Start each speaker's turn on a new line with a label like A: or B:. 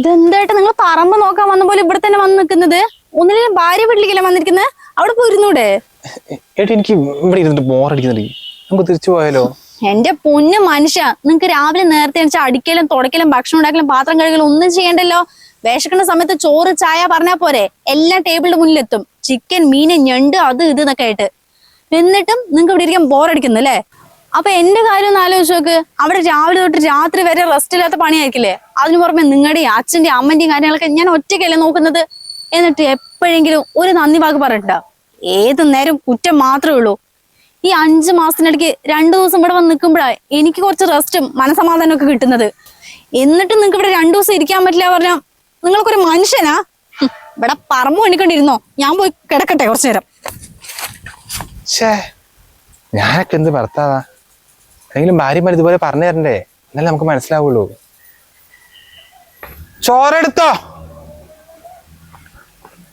A: ഇതെന്തായിട്ട് നിങ്ങൾ പറമ്പ് നോക്കാൻ വന്ന പോലെ ഇവിടെ തന്നെ വന്ന് നിൽക്കുന്നത്? ഒന്നിലും ഭാര്യ വീട്ടിലേക്കല്ല വന്നിരിക്കുന്നത് അവിടെ പോയിരുന്നൂടെ?
B: ഏട്ടി എനിക്ക് ഇവിടെ ഇരുന്നിട്ട് ബോറടിക്കുന്നുണ്ട്. നമുക്ക് തിരിച്ചു പോയാലോ?
A: എന്റെ പൊന്ന് മനുഷ്യ നിങ്ങക്ക് രാവിലെ നേരത്തെ വെച്ചാൽ അടിക്കലും തുടക്കലും ഭക്ഷണം ഉണ്ടാക്കലും പാത്രം കഴുകലും ഒന്നും ചെയ്യണ്ടല്ലോ? വിശക്കുന്ന സമയത്ത് ചോറ് ചായ പറഞ്ഞാ പോരെ? എല്ലാം ടേബിളിന്റെ മുന്നിലെത്തും. ചിക്കൻ മീൻ ഞണ്ട് അത് ഇത് എന്നൊക്കെ ആയിട്ട്. എന്നിട്ടും നിങ്ങൾക്ക് ഇവിടെ ഇരിക്കാൻ ബോറടിക്കുന്നു അല്ലേ? അപ്പൊ എന്റെ കാര്യം ഒന്ന് ആലോചിച്ച് നോക്ക്. അവിടെ രാവിലെ തൊട്ട് രാത്രി വരെ റെസ്റ്റ് ഇല്ലാത്ത പണിയായിരിക്കില്ലേ? അതിനു പുറമെ നിങ്ങളുടെയും അച്ഛന്റെയും അമ്മന്റെയും കാര്യങ്ങളൊക്കെ ഞാൻ ഒറ്റയ്ക്കല്ലേ നോക്കുന്നത്? എന്നിട്ട് എപ്പോഴെങ്കിലും ഒരു നന്ദി വാക്ക് പറയണ്ട. ഏത് നേരം കുറ്റം മാത്രമേ ഉള്ളൂ. ഈ അഞ്ചു മാസത്തിനിടയ്ക്ക് രണ്ടു ദിവസം ഇവിടെ വന്ന് നിൽക്കുമ്പോഴാ എനിക്ക് കുറച്ച് റെസ്റ്റും മനസമാധാനം ഒക്കെ കിട്ടുന്നത്. എന്നിട്ടും നിങ്ങൾക്ക് ഇവിടെ രണ്ടു ദിവസം ഇരിക്കാൻ പറ്റില്ല പറഞ്ഞാ നിങ്ങൾക്കൊരു മനുഷ്യനാ? ഇവിടെ പറമ്പ് പണിക്കൊണ്ടിരുന്നോ? ഞാൻ പോയി കിടക്കട്ടെ കുറച്ചു നേരം.
B: ഞാനൊക്കെ എന്ത് ഭർത്താവാ? എങ്കിലും ഭാര്യമാർ ഇതുപോലെ പറഞ്ഞു തരണ്ടേ? എന്നാലേ നമുക്ക് മനസ്സിലാവുള്ളൂ. ചോറെടുത്തോ